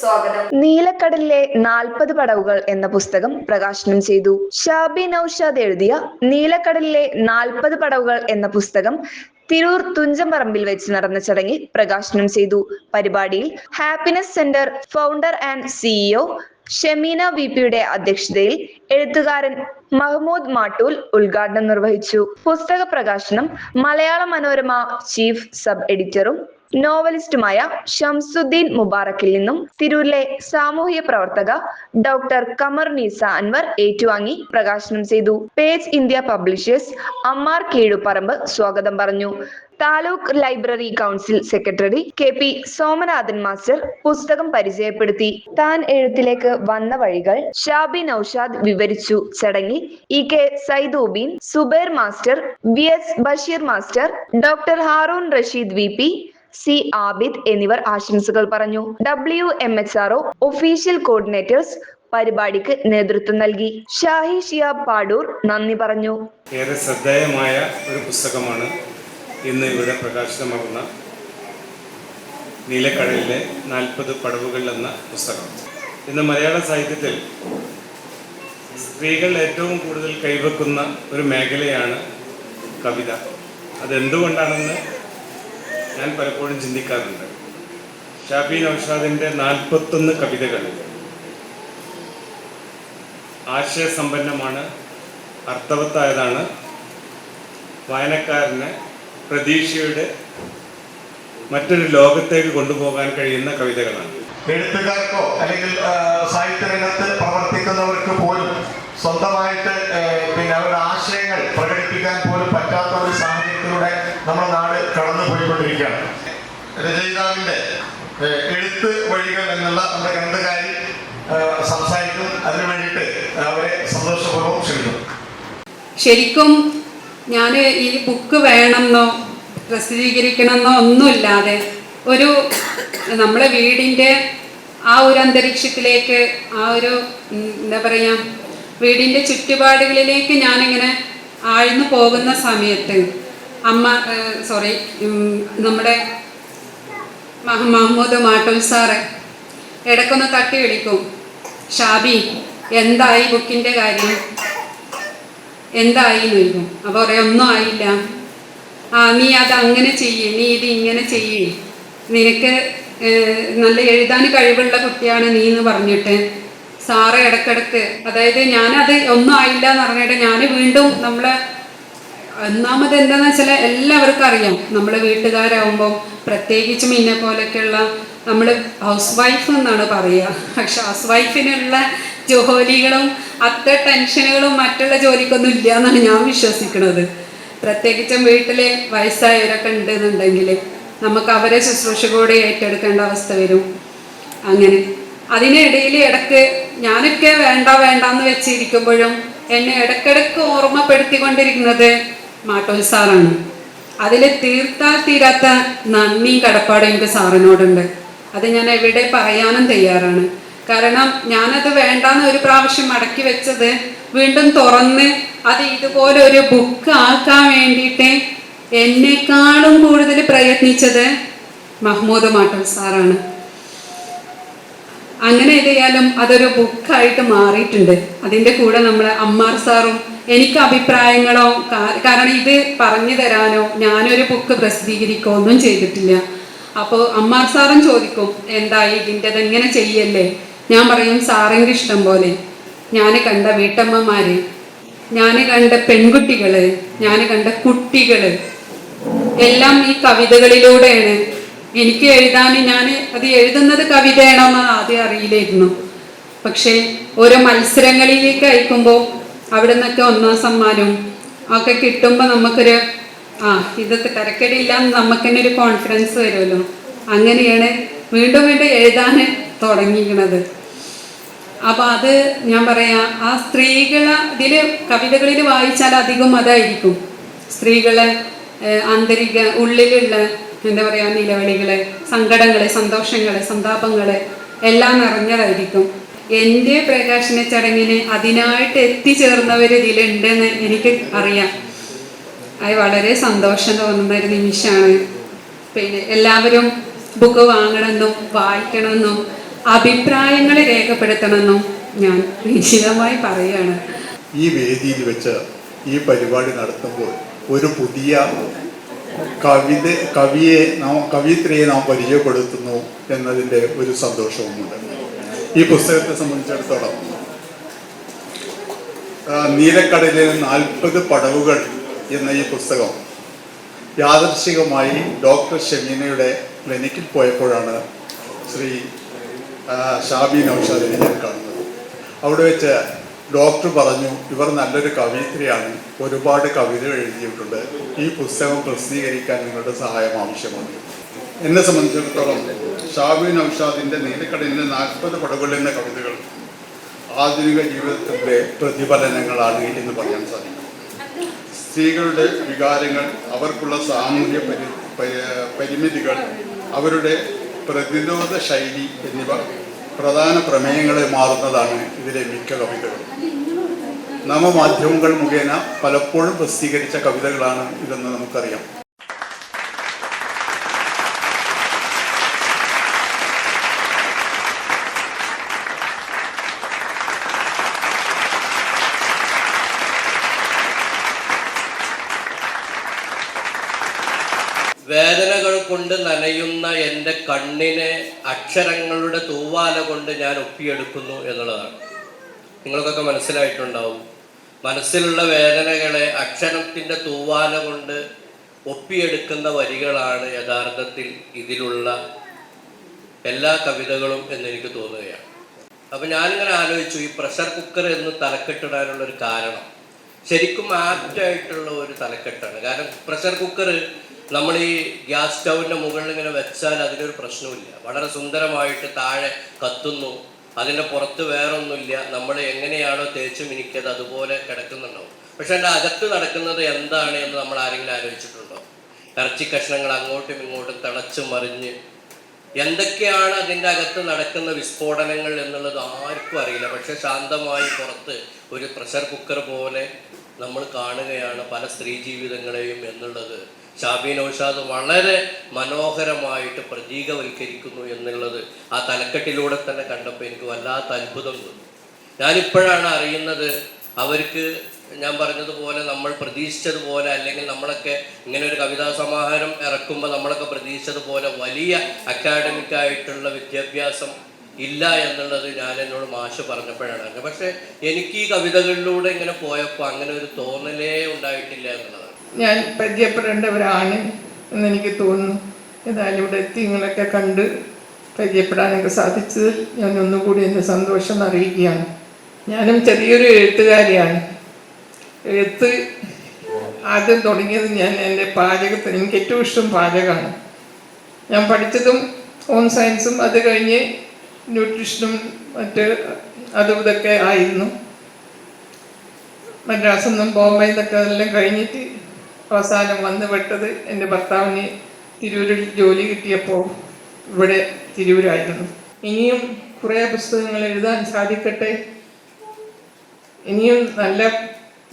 സ്വാഗതം. നീലക്കടലിലെ നാൽപ്പത് പടവുകൾ എന്ന പുസ്തകം പ്രകാശനം ചെയ്തു. ഷാബി നൌഷാദ് എഴുതിയ നീലക്കടലിലെ നാൽപ്പത് പടവുകൾ എന്ന പുസ്തകം തിരൂർ തുഞ്ചംപറമ്പിൽ വെച്ച് നടന്ന ചടങ്ങിൽ പ്രകാശനം ചെയ്തു. പരിപാടിയിൽ happiness center founder and CEO Shemeena V പിയുടെ അധ്യക്ഷതയിൽ എഴുത്തുകാരൻ മഹ്മൂദ് മാട്ടൂൽ ഉദ്ഘാടനം നിർവഹിച്ചു. പുസ്തക പ്രകാശനം മലയാള മനോരമ ചീഫ് സബ് എഡിറ്ററും നോവലിസ്റ്റുമായ ഷംസുദ്ദീൻ മുബാറക്കിൽ നിന്നും തിരൂരിലെ സാമൂഹ്യ പ്രവർത്തക ഡോക്ടർ കമർ നീസ അൻവർ ഏറ്റുവാങ്ങി പ്രകാശനം ചെയ്തു. Page India publishers Ammar Kizhuparamba സ്വാഗതം പറഞ്ഞു. Taluk library council secretary K P Somanathan master പുസ്തകം പരിചയപ്പെടുത്തി. താൻ എഴുത്തിലേക്ക് വന്ന വഴികൾ ഷാബി നൌഷാദ് വിവരിച്ചു. ചടങ്ങിൽ E K Saidubin Zubair master V S Basheer master doctor Haroon Rasheed V P C Abid എന്നിവർ ആശംസകൾ പറഞ്ഞു. W M H R O official coordinators പരിപാടിക്ക് നേതൃത്വം നൽകി. ഷാഹി ഷിയാ പാടൂർ നന്ദി പറഞ്ഞു. ഏറെ ശ്രദ്ധേയമായ ഒരു പുസ്തകമാണ് ഇന്ന് ഇവിടെ പ്രകാശിതമാകുന്ന നീലക്കടലിലെ നാൽപ്പത് പടവുകൾ എന്ന പുസ്തകം. ഇന്ന് മലയാള സാഹിത്യത്തിൽ സ്ത്രീകൾ ഏറ്റവും കൂടുതൽ കൈവെക്കുന്ന ഒരു മേഖലയാണ് കവിത. അതെന്തുകൊണ്ടാണെന്ന് ഞാൻ പലപ്പോഴും ചിന്തിക്കാറുണ്ട്. ഷാബി നൌഷാദിന്റെ നാൽപ്പത്തൊന്ന് കവിതകൾ ആശയസമ്പന്നമാണ് അർത്ഥവത്തായതാണ്. വായനക്കാരന് പ്രതീക്ഷയുടെ മറ്റൊരു ലോകത്തേക്ക് കൊണ്ടുപോകാൻ കഴിയുന്ന കവിതകളാണ്. എഴുത്തുകാർക്കോ അല്ലെങ്കിൽ സാഹിത്യ രംഗത്ത് പ്രവർത്തിക്കുന്നവർക്ക് പോലും സ്വന്തമായിട്ട് പിന്നെ അവരുടെ ആശയങ്ങൾ പ്രകടിപ്പിക്കാൻ പോലും പറ്റാത്ത ഒരു സാഹചര്യത്തിലൂടെ നമ്മുടെ നാട് കടന്നു പോയിക്കൊണ്ടിരിക്കുകയാണ് രചയിതാവിന്റെ എഴുത്ത് വഴികൾ എന്നുള്ള നമ്മുടെ ഗ്രന്ഥകാരി സംസാരിക്കും. അതിനു വേണ്ടിയിട്ട് അവരെ സന്തോഷപൂർവം ക്ഷണിക്കും ശരിക്കും ഞാൻ ഈ ബുക്ക് വേണമെന്നോ പ്രസിദ്ധീകരിക്കണമെന്നോ ഒന്നുമില്ലാതെ ഒരു നമ്മളെ വീടിന്റെ ആ ഒരു അന്തരീക്ഷത്തിലേക്ക് ആ ഒരു എന്താ പറയുക വീടിന്റെ ചുറ്റുപാടുകളിലേക്ക് ഞാനിങ്ങനെ ആഴ്ന്നു പോകുന്ന സമയത്ത് അമ്മ സോറി നമ്മുടെ മഹ- മഹമ്മൂദ് മാട്ടൂൽ സാറ് ഇടക്കൊന്ന് തട്ടി വിളിക്കും. ഷാബി എന്തായി ബുക്കിന്റെ കാര്യം? എന്തായി എന്ന് അപ്പോൾ പറയാം ഒന്നും ആയില്ല. ആ നീ അത് അങ്ങനെ ചെയ്യേ നീ ഇത് ഇങ്ങനെ ചെയ്യേ. നിനക്ക് നല്ല എഴുതാൻ കഴിവുള്ള കുട്ടിയാണ് നീ എന്ന് പറഞ്ഞിട്ട് സാറ് ഇടക്കിടക്ക് അതായത് ഞാനത് ഒന്നും ആയില്ല എന്ന് പറഞ്ഞിട്ട് ഞാൻ വീണ്ടും നമ്മളെ ഒന്നാമത് എന്താന്ന് വെച്ചാൽ എല്ലാവർക്കും അറിയാം. നമ്മൾ വീട്ടുകാരാകുമ്പോൾ പ്രത്യേകിച്ചും ഇന്നെ പോലെയൊക്കെയുള്ള നമ്മൾ ഹൗസ് വൈഫ് എന്നാണ് പറയുക പക്ഷെ ഹൗസ് വൈഫിനുള്ള ജോലികളും അത്ര ടെൻഷനുകളും മറ്റുള്ള ജോലിക്കൊന്നും ഇല്ല എന്നാണ് ഞാൻ വിശ്വസിക്കുന്നത് പ്രത്യേകിച്ചും വീട്ടിൽ വയസ്സായവരൊക്കെ ഉണ്ടെന്നുണ്ടെങ്കിൽ നമുക്ക് അവരെ ശുശ്രൂഷ കൂടെ ഏറ്റെടുക്കേണ്ട അവസ്ഥ വരും. അങ്ങനെ. അതിനിടയിൽ ഇടയ്ക്ക് ഞാനൊക്കെ വേണ്ട വേണ്ടാന്ന് വെച്ചിരിക്കുമ്പോഴും എന്നെ ഇടക്കിടക്ക് ഓർമ്മപ്പെടുത്തിക്കൊണ്ടിരിക്കുന്നത് മാട്ടോൽ സാറാണ്. അതിൽ തീർത്താൽ തീരാത്ത നന്ദിയും കടപ്പാടും എനിക്ക് സാറിനോടുണ്ട്. അത് ഞാൻ എവിടെ പറയാനും തയ്യാറാണ്. കാരണം ഞാനത് വേണ്ടാന്ന് ഒരു പ്രാവശ്യം മടക്കി വെച്ചത് വീണ്ടും തുറന്ന് അത് ഇതുപോലെ ഒരു ബുക്ക് ആക്കാൻ വേണ്ടിയിട്ട് എന്നെക്കാളും കൂടുതൽ പ്രയത്നിച്ചത് മഹ്മൂദ് മാട്ടൽ സാറാണ്. അങ്ങനെ ചെയ്യാലും അതൊരു ബുക്കായിട്ട് മാറിയിട്ടുണ്ട്. അതിന്റെ കൂടെ നമ്മൾ അമ്മാർ സാറും എനിക്ക് അഭിപ്രായങ്ങളോ കാരണം ഇത് പറഞ്ഞു തരാനോ ഞാനൊരു ബുക്ക് പ്രസിദ്ധീകരിക്കോ ഒന്നും ചെയ്തിട്ടില്ല. അപ്പോൾ അമ്മാർ സാറും ചോദിക്കും എന്തായി? ഇതിന്റെ എങ്ങനെ ചെയ്യല്ലേ? ഞാൻ പറയും സാറിന്റെ ഇഷ്ടം പോലെ. ഞാൻ കണ്ട വീട്ടമ്മമാർ ഞാൻ കണ്ട പെൺകുട്ടികൾ ഞാൻ കണ്ട കുട്ടികൾ എല്ലാം ഈ കവിതകളിലൂടെയാണ്. എനിക്ക് എഴുതാൻ ഞാൻ അത് എഴുതുന്നത് കവിതയാണോ എന്ന് ആദ്യം അറിയില്ലായിരുന്നു. പക്ഷേ ഓരോ മത്സരങ്ങളിലേക്ക് അയക്കുമ്പോൾ അവിടെ നിന്നൊക്കെ ഒന്നാം സമ്മാനവും ഒക്കെ കിട്ടുമ്പോൾ നമുക്കൊരു ആ ഇതൊക്കെ തിരക്കടിയില്ല എന്ന് നമുക്ക് തന്നെ ഒരു കോൺഫിഡൻസ് വരുമല്ലോ. അങ്ങനെയാണ് വീണ്ടും വീണ്ടും എഴുതാൻ തുടങ്ങിയിരിക്കുന്നത്. അപ്പൊ അത് ഞാൻ പറയാ ആ സ്ത്രീകളെ ഇതിൽ കവിതകളിൽ വായിച്ചാൽ അധികം അതായിരിക്കും. സ്ത്രീകളെ ആന്തരിക ഉള്ളിലുള്ള എന്താ പറയാ നിലവിളികൾ സങ്കടങ്ങൾ സന്തോഷങ്ങൾ സന്താപങ്ങൾ എല്ലാം നിറഞ്ഞതായിരിക്കും. എന്റെ പ്രകാശന ചടങ്ങിന് അതിനായിട്ട് എത്തിച്ചേർന്നവർ ഇതിലുണ്ടെന്ന് എനിക്ക് അറിയാം. അത് വളരെ സന്തോഷം തോന്നുന്ന ഒരു നിമിഷമാണ്. പിന്നെ എല്ലാവരും ബുക്ക് വാങ്ങണമെന്നും വായിക്കണമെന്നും അഭിപ്രായങ്ങൾ രേഖപ്പെടുത്തണമെന്നും ഞാൻ നിശ്ചിതമായി പറയുകയാണ്. ഈ വേദിയിൽ വെച്ച് ഈ പരിപാടി നടത്തുമ്പോൾ ഒരു പുതിയ കവിത കവിയെ നാം കവിയത്രയെ നാം പരിചയപ്പെടുത്തുന്നു എന്നതിന്റെ ഒരു സന്തോഷവുമുണ്ട്. ഈ പുസ്തകത്തെ സംബന്ധിച്ചിടത്തോളം നീലക്കടലിൽ നാൽപ്പത് പടവുകൾ എന്ന ഈ പുസ്തകം യാദർശികമായി ഡോക്ടർ ഷമീനയുടെ ക്ലിനിക്കിൽ പോയപ്പോഴാണ് ശ്രീ ഷാബി നൌഷാദിനെ ഞാൻ കാണുന്നത്. അവിടെ വെച്ച് ഡോക്ടർ പറഞ്ഞു ഇവർ നല്ലൊരു കവിയത്രിയാണ്. ഒരുപാട് കവിതകൾ എഴുതിയിട്ടുണ്ട്. ഈ പുസ്തകം പ്രസിദ്ധീകരിക്കാൻ നിങ്ങളുടെ സഹായം ആവശ്യമുണ്ട് എന്നെ സംബന്ധിച്ചിടത്തോളം ഷാബി നൌഷാദിന്റെ നീലക്കടലിലെ നാൽപ്പത് പടവുകൾ എന്ന കവിതകൾ ആധുനിക ജീവിതത്തിന്റെ പ്രതിഫലനങ്ങളാണ് എന്ന് പറയാൻ സാധിക്കും. സ്ത്രീകളുടെ വികാരങ്ങൾ അവർക്കുള്ള സാമൂഹ്യ പരി പരി- പരിമിതികൾ അവരുടെ പ്രതിരോധ ശൈലി എന്നിവ പ്രധാന പ്രമേയങ്ങളെ മാറുന്നതാണ് ഇതിലെ മിക്ക കവിതകളും. നവമാധ്യമങ്ങൾ മുഖേന പലപ്പോഴും പ്രസിദ്ധീകരിച്ച കവിതകളാണ് ഇതെന്ന് നമുക്കറിയാം. കൊണ്ട് നനയുന്ന എന്റെ കണ്ണിനെ അക്ഷരങ്ങളുടെ തൂവാല കൊണ്ട് ഞാൻ ഒപ്പിയെടുക്കുന്നു എന്നുള്ളതാണ്. നിങ്ങൾക്കൊക്കെ മനസ്സിലായിട്ടുണ്ടാവും. മനസ്സിലുള്ള വേദനകളെ അക്ഷരത്തിന്റെ തൂവാല കൊണ്ട് ഒപ്പിയെടുക്കുന്ന വരികളാണ് യഥാർത്ഥത്തിൽ ഇതിലുള്ള എല്ലാ കവിതകളും എന്നെനിക്ക് തോന്നുകയാണ്. അപ്പം ഞാനിങ്ങനെ ആലോചിച്ചു ഈ പ്രഷർ കുക്കർ എന്ന് തലക്കെട്ടിടാനുള്ള ഒരു കാരണം ശരിക്കും ആപ്റ്റായിട്ടുള്ള ഒരു തലക്കെട്ടാണ്. കാരണം പ്രഷർ കുക്കർ നമ്മൾ ഈ ഗ്യാസ് സ്റ്റൗവിന്റെ മുകളിൽ ഇങ്ങനെ വെച്ചാൽ അതിനൊരു പ്രശ്നമില്ല വളരെ സുന്ദരമായിട്ട് താഴെ കത്തുന്നു. അതിന്റെ പുറത്ത് വേറൊന്നുമില്ല. നമ്മൾ എങ്ങനെയാണോ തേച്ച് മിനിക്കത് അതുപോലെ കിടക്കുന്നുണ്ടാവും. പക്ഷെ എന്റെ അകത്ത് നടക്കുന്നത് എന്താണ് എന്ന് നമ്മൾ ആരെങ്കിലും ആലോചിച്ചിട്ടുണ്ടോ? ഇറച്ചി കഷ്ണങ്ങൾ അങ്ങോട്ടും ഇങ്ങോട്ടും തിളച്ച് മറിഞ്ഞ് എന്തൊക്കെയാണ് അതിന്റെ അകത്ത് നടക്കുന്ന വിസ്ഫോടനങ്ങൾ എന്നുള്ളത് ആർക്കും അറിയില്ല. പക്ഷെ ശാന്തമായി പുറത്ത് ഒരു പ്രഷർ കുക്കർ പോലെ നമ്മൾ കാണുകയാണ് പല സ്ത്രീ ജീവിതങ്ങളെയും എന്നുള്ളത്. ഷാബി നൌഷാദ് വളരെ മനോഹരമായിട്ട് പ്രതീകവൽക്കരിക്കുന്നു എന്നുള്ളത് ആ തലക്കെട്ടിലൂടെ തന്നെ കണ്ടപ്പോൾ എനിക്ക് വല്ലാത്ത അത്ഭുതം തോന്നി. ഞാനിപ്പോഴാണ് അറിയുന്നത് അവർക്ക് ഞാൻ പറഞ്ഞതുപോലെ നമ്മൾ പ്രതീക്ഷിച്ചതുപോലെ അല്ലെങ്കിൽ നമ്മളൊക്കെ ഇങ്ങനെ ഒരു കവിതാ സമാഹാരം ഇറക്കുമ്പോൾ നമ്മളൊക്കെ പ്രതീക്ഷിച്ചതുപോലെ വലിയ അക്കാഡമിക് ആയിട്ടുള്ള വിദ്യാഭ്യാസം ഇല്ല എന്നുള്ളത് ഞാൻ എന്നോട് മാഷ് പറഞ്ഞപ്പോഴാണ് പക്ഷേ എനിക്ക് ഈ കവിതകളിലൂടെ ഇങ്ങനെ പോയപ്പോൾ അങ്ങനെ ഒരു തോന്നലേ ഉണ്ടായിട്ടില്ല എന്നുള്ളതാണ് ഞാൻ പരിചയപ്പെടേണ്ടവരാണ് എന്നെനിക്ക് തോന്നുന്നു. ഏതായാലും ഇവിടെ എത്തി നിങ്ങളൊക്കെ കണ്ട് പരിചയപ്പെടാനൊക്കെ സാധിച്ചതിൽ ഞാൻ ഒന്നുകൂടി എന്റെ സന്തോഷം അറിയിക്കുകയാണ്. ഞാനും ചെറിയൊരു എഴുത്തുകാരിയാണ്. എഴുത്ത് ആദ്യം തുടങ്ങിയത് ഞാൻ എന്റെ പാചകത്തിന് എനിക്ക് ഏറ്റവും ഇഷ്ടം പാചകമാണ്. ഞാൻ പഠിച്ചതും ഹോം സയൻസും അത് കഴിഞ്ഞ് ന്യൂട്രീഷനും മറ്റ് അതും ഇതൊക്കെ ആയിരുന്നു. മദ്രാസിൽ നിന്നും ബോംബെയിൽ നിന്നൊക്കെ അതെല്ലാം കഴിഞ്ഞിട്ട് അവസാനം വന്ന് പെട്ടത് എന്റെ ഭർത്താവിന് തിരൂരിൽ ജോലി കിട്ടിയപ്പോൾ ഇവിടെ തിരൂരായിരുന്നു. ഇനിയും കുറേ പുസ്തകങ്ങൾ എഴുതാൻ സാധിക്കട്ടെ? ഇനിയും നല്ല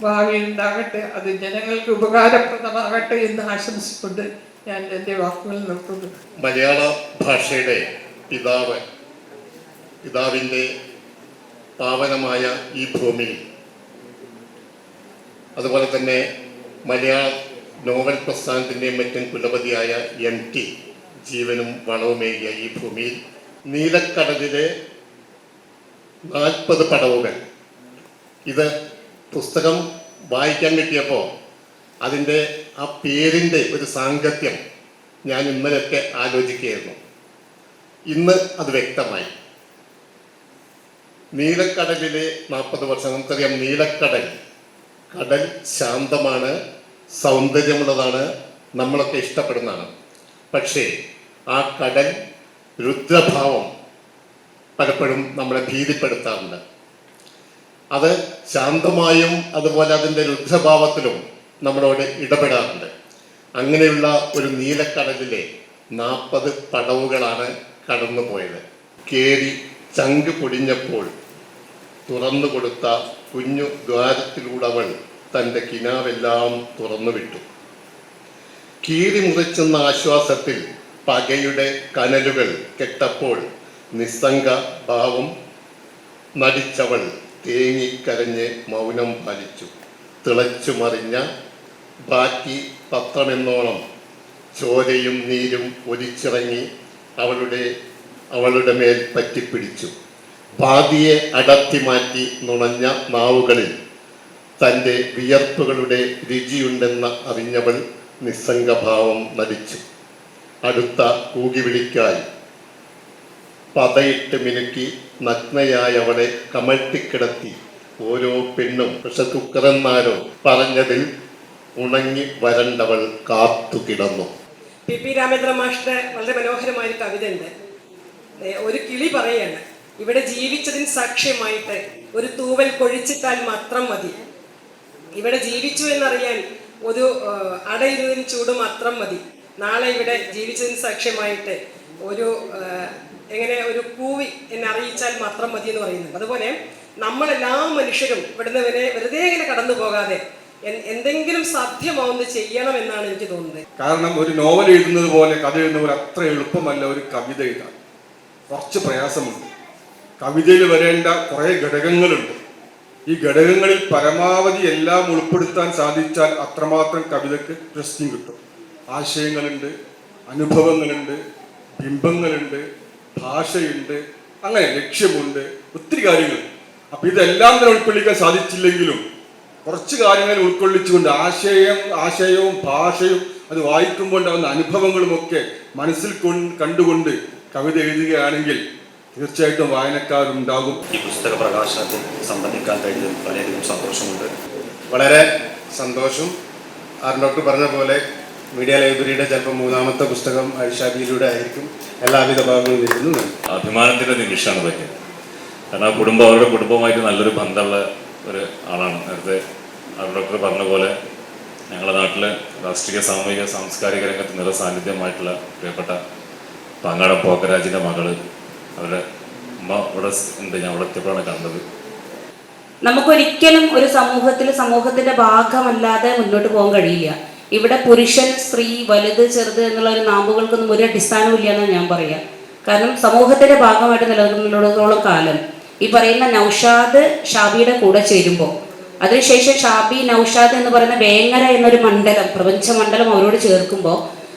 ഭാവി ഉണ്ടാകട്ടെ? അത് ജനങ്ങൾക്ക് ഉപകാരപ്രദമാകട്ടെ എന്ന് ആശംസിച്ചുകൊണ്ട് ഞാൻ എന്റെ വാക്കുകൾ നിർത്തുന്നു. മലയാള ഭാഷയുടെ പിതാവ് പിതാവിന്റെ പാവനമായ ഈ ഭൂമി അതുപോലെ തന്നെ മലയാള നോവൽ പ്രസ്ഥാനത്തിന്റെയും മറ്റും കുലപതിയായ എം ടി ജീവനും വളവുമേകിയ ഈ ഭൂമിയിൽ നീലക്കടലിലെ നാൽപ്പത് പടവുകൾ. ഇത് പുസ്തകം വായിക്കാൻ കിട്ടിയപ്പോൾ അതിന്റെ ആ പേരിന്റെ ഒരു സാങ്കത്യം ഞാൻ ഇന്നലെയൊക്കെ ആലോചിക്കുകയായിരുന്നു. ഇന്ന് അത് വ്യക്തമായി. നീലക്കടലിലെ നാൽപ്പത് വർഷം നമുക്കറിയാം നീലക്കടൽ കടൽ ശാന്തമാണ്. സൗന്ദര്യമുള്ളതാണ് നമ്മളൊക്കെ ഇഷ്ടപ്പെടുന്നതാണ്. പക്ഷേ ആ കടൽ രുദ്രഭാവം പലപ്പോഴും നമ്മളെ ഭീതിപ്പെടുത്താറുണ്ട്. അത് ശാന്തമായും അതുപോലെ അതിന്റെ രുദ്രഭാവത്തിലും നമ്മളോട് ഇടപെടാറുണ്ട്. അങ്ങനെയുള്ള ഒരു നീലക്കടലിലെ നാൽപ്പത് പടവുകളാണ് കടന്നുപോയത്. കേരി ചങ്ക് പൊടിഞ്ഞപ്പോൾ തുറന്നു കൊടുത്ത കുഞ്ഞു ദ്വാരത്തിലൂടെ അവൾ തന്റെ കിനാവെല്ലാം തുറന്നു വിട്ടു കീറി മുറിച്ചെന്ന ആശ്വാസത്തിൽ പകയുടെ കനലുകൾ കെട്ടപ്പോൾ നിസ്സംഗ ഭാവം നടിച്ചവൾ തേങ്ങിക്കരഞ്ഞ് മൗനം പാലിച്ചു. തിളച്ചു മറിഞ്ഞ ബാക്കി പത്രമെന്നോണം ചോരയും നീരും ഒലിച്ചിറങ്ങി അവളുടെ അവളുടെ മേൽ പറ്റിപ്പിടിച്ചു. പാതിയെ അടത്തി മാറ്റി നുണഞ്ഞ നാവുകളിൽ തന്റെ വിയർപ്പുകളുടെ രുചിയുണ്ടെന്ന് അറിഞ്ഞവൾ നിസ്സംഗഭാവം നടിച്ചു അടുത്ത കൂകിവിളിക്കായി പതയിട്ട് മിനുക്കി നഗ്നയായി അവളെ കമഴ്ത്തിക്കിടത്തി. ഓരോ പെണ്ണും കുക്കറെന്നാരോ പറഞ്ഞതിൽ ഉണങ്ങി വരണ്ടവൾ കാത്തു കിടന്നു. പി. പി. രാമേന്ദ്ര മാഷിന്റെ വളരെ മനോഹരമായ ഒരു കവിത ഉണ്ട്. ഒരു കിളി പറയാണ് ഇവിടെ ജീവിച്ചതിന് സാക്ഷ്യമായിട്ട് ഒരു തൂവൽ കൊഴിച്ചിട്ടാൽ മാത്രം മതി. ഇവിടെ ജീവിച്ചു എന്നറിയാൻ ഒരു അടയിരുന്നതിന് ചൂട് മാത്രം മതി. നാളെ ഇവിടെ ജീവിച്ചതിന് സാക്ഷ്യമായിട്ട് ഒരു എങ്ങനെ ഒരു കൂവി എന്നെ അറിയിച്ചാൽ മാത്രം മതി എന്ന് പറയുന്നു അതുപോലെ നമ്മളെല്ലാ മനുഷ്യരും ഇവിടുന്ന് ഇവരെ വെറുതെ ഇങ്ങനെ കടന്നു പോകാതെ എന്തെങ്കിലും സാധ്യമാവുന്നത് ചെയ്യണം എന്നാണ് എനിക്ക് തോന്നുന്നത്. കാരണം ഒരു നോവൽ എഴുതുന്നത് പോലെ കഥ എഴുതുന്നവർ അത്ര എളുപ്പമല്ല ഒരു കവിത എഴുതാൻ. കുറച്ച് പ്രയാസമുണ്ട്. കവിതയിൽ വരേണ്ട കുറേ ഘടകങ്ങളുണ്ട്. ഈ ഘടകങ്ങളിൽ പരമാവധി എല്ലാം ഉൾപ്പെടുത്താൻ സാധിച്ചാൽ അത്രമാത്രം കവിതയ്ക്ക് പ്രശ്നം കിട്ടും. ആശയങ്ങളുണ്ട് അനുഭവങ്ങളുണ്ട് ബിംബങ്ങളുണ്ട് ഭാഷയുണ്ട് അങ്ങനെ ലക്ഷ്യമുണ്ട് ഒത്തിരി കാര്യങ്ങൾ അപ്പൊ ഇതെല്ലാം തന്നെ ഉൾക്കൊള്ളിക്കാൻ സാധിച്ചില്ലെങ്കിലും കുറച്ച് കാര്യങ്ങൾ ഉൾക്കൊള്ളിച്ചുകൊണ്ട് ആശയം ആശയവും ഭാഷയും അത് വായിക്കുമ്പോൾ ഉണ്ടാകുന്ന അനുഭവങ്ങളുമൊക്കെ മനസ്സിൽ കണ്ടുകൊണ്ട് കവിത എഴുതുകയാണെങ്കിൽ തീർച്ചയായിട്ടും വായനക്കാരുണ്ടാകും. ഈ പുസ്തക പ്രകാശനത്തിൽ സംബന്ധിക്കാൻ കഴിഞ്ഞതിൽ വളരെയധികം സന്തോഷമുണ്ട്. വളരെ സന്തോഷം. ആർ ഡോക്ടർ പറഞ്ഞ പോലെ മീഡിയ ലൈബ്രറിയുടെ ചിലപ്പോൾ മൂന്നാമത്തെ പുസ്തകം ഐഷാബിയിലൂടെ ആയിരിക്കും. എല്ലാവിധ ഭാഗങ്ങളും വരുന്നു അഭിമാനത്തിന്റെ നിമിഷമാണ് പറ്റിയത് കാരണം ആ കുടുംബം അവരുടെ കുടുംബമായിട്ട് നല്ലൊരു ബന്ധമുള്ള ഒരു ആളാണ്. നേരത്തെ ആർ ഡോക്ടർ പറഞ്ഞ പോലെ ഞങ്ങളുടെ നാട്ടിലെ രാഷ്ട്രീയ സാമൂഹിക സാംസ്കാരിക രംഗത്ത് നിറസാന്നിധ്യമായിട്ടുള്ള പ്രിയപ്പെട്ട പാങ്ങാടം പോക്കരാജിന്റെ മകൾ അവരുടെ ഇവിടെ ഞാൻ അവിടെ കണ്ടത്. നമുക്കൊരിക്കലും ഒരു സമൂഹത്തിൽ സമൂഹത്തിന്റെ ഭാഗമല്ലാതെ മുന്നോട്ട് പോകാൻ കഴിയില്ല. ഇവിടെ പുരുഷൻ സ്ത്രീ വലുത് ചെറുത് എന്നുള്ള ഒരു നാമ്പുകൾക്കൊന്നും ഒരു അടിസ്ഥാനവും ഇല്ല എന്നാണ് ഞാൻ പറയാം. കാരണം സമൂഹത്തിന്റെ ഭാഗമായിട്ട് നിലനിൽക്കുന്നിടത്തോളം കാലം. ഈ പറയുന്ന നൗഷാദ് ഷാബിയുടെ കൂടെ ചേരുമ്പോൾ അതിനുശേഷം ഷാബി നൗഷാദ് എന്ന് പറയുന്ന വേങ്ങര എന്നൊരു മണ്ഡലം പ്രപഞ്ച മണ്ഡലം അവരോട് ചേർക്കുമ്പോൾ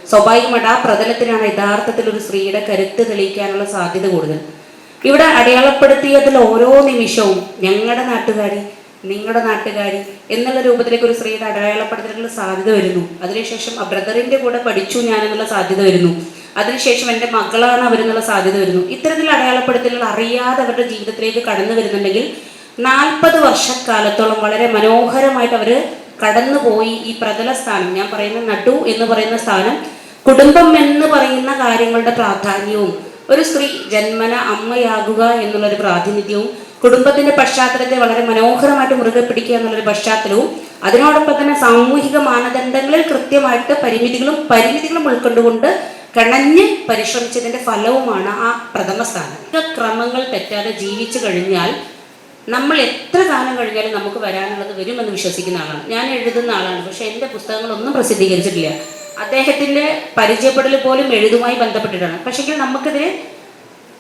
സ്വാഭാവികമായിട്ട് ആ പ്രതലത്തിനാണ് യഥാർത്ഥത്തിൽ ഒരു സ്ത്രീയുടെ കരുത്ത് തെളിയിക്കാനുള്ള സാധ്യത കൂടുതൽ. ഇവിടെ അടയാളപ്പെടുത്തിയതിൽ ഓരോ നിമിഷവും ഞങ്ങളുടെ നാട്ടുകാരി നിങ്ങളുടെ നാട്ടുകാരി എന്നുള്ള രൂപത്തിലേക്ക് ഒരു സ്ത്രീയുടെ അടയാളപ്പെടുത്തലുള്ള സാധ്യത വരുന്നു. അതിനുശേഷം ആ ബ്രദറിന്റെ കൂടെ പഠിച്ചു ഞാൻ എന്നുള്ള സാധ്യത വരുന്നു. അതിനുശേഷം എന്റെ മകളാണ് അവരെന്നുള്ള സാധ്യത വരുന്നു. ഇത്തരത്തിൽ അടയാളപ്പെടുത്തലുകൾ അറിയാതെ അവരുടെ ജീവിതത്തിലേക്ക് കടന്നു വരുന്നുണ്ടെങ്കിൽ നാൽപ്പത് വർഷക്കാലത്തോളം വളരെ മനോഹരമായിട്ട് അവർ കടന്നുപോയി ഈ പ്രതല സ്ഥാനം ഞാൻ പറയുന്ന നടു എന്ന് പറയുന്ന സ്ഥാനം കുടുംബം എന്ന് പറയുന്ന കാര്യങ്ങളുടെ പ്രാധാന്യവും ഒരു സ്ത്രീ ജന്മന അമ്മയാകുക എന്നുള്ളൊരു പ്രാതിനിധ്യവും കുടുംബത്തിന്റെ പശ്ചാത്തലത്തെ വളരെ മനോഹരമായിട്ട് മുറുകെ പിടിക്കുക എന്നുള്ളൊരു പശ്ചാത്തലവും അതിനോടൊപ്പം തന്നെ സാമൂഹിക മാനദണ്ഡങ്ങളിൽ കൃത്യമായിട്ട് പരിമിതികളും പരിമിതികളും ഉൾക്കൊണ്ടുകൊണ്ട് കണഞ്ഞ് പരിശ്രമിച്ചതിന്റെ ഫലവുമാണ് ആ പ്രഥമ സ്ഥാനം. ക്രമങ്ങൾ തെറ്റാതെ ജീവിച്ചു കഴിഞ്ഞാൽ നമ്മൾ എത്ര കാലം കഴിഞ്ഞാലും നമുക്ക് വരാനുള്ളത് വരുമെന്ന് വിശ്വസിക്കുന്ന ആളാണ്. ഞാൻ എഴുതുന്ന ആളാണ്. പക്ഷെ എന്റെ പുസ്തകങ്ങളൊന്നും പ്രസിദ്ധീകരിച്ചിട്ടില്ല. അദ്ദേഹത്തിന്റെ പരിചയപ്പെടൽ പോലും എഴുതുമായി ബന്ധപ്പെട്ടിട്ടാണ്. പക്ഷേങ്കിൽ നമുക്കിതിൽ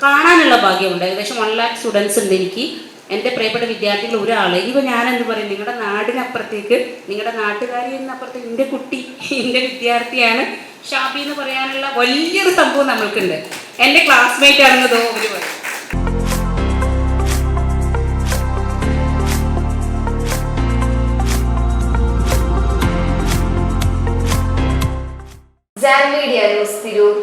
കാണാനുള്ള ഭാഗ്യമുണ്ട്. ഏകദേശം വൺ ലാക്ക് സ്റ്റുഡൻസ് ഉണ്ട് എനിക്ക്. എന്റെ പ്രിയപ്പെട്ട വിദ്യാർത്ഥികൾ ഒരാൾ ഇനിയിപ്പോൾ ഞാൻ എന്ത് പറയും? നിങ്ങളുടെ നാടിനപ്പുറത്തേക്ക് നിങ്ങളുടെ നാട്ടുകാരി എന്നപ്പുറത്തേക്ക് എന്റെ കുട്ടി എന്റെ വിദ്യാർത്ഥിയാണ് ഷാബി എന്ന് പറയാനുള്ള വലിയൊരു സംഭവം നമ്മൾക്കുണ്ട്. എന്റെ ക്ലാസ്മേറ്റ് ആണെന്ന് അവർ മീഡിയ ന്യൂസ് തിരൂർ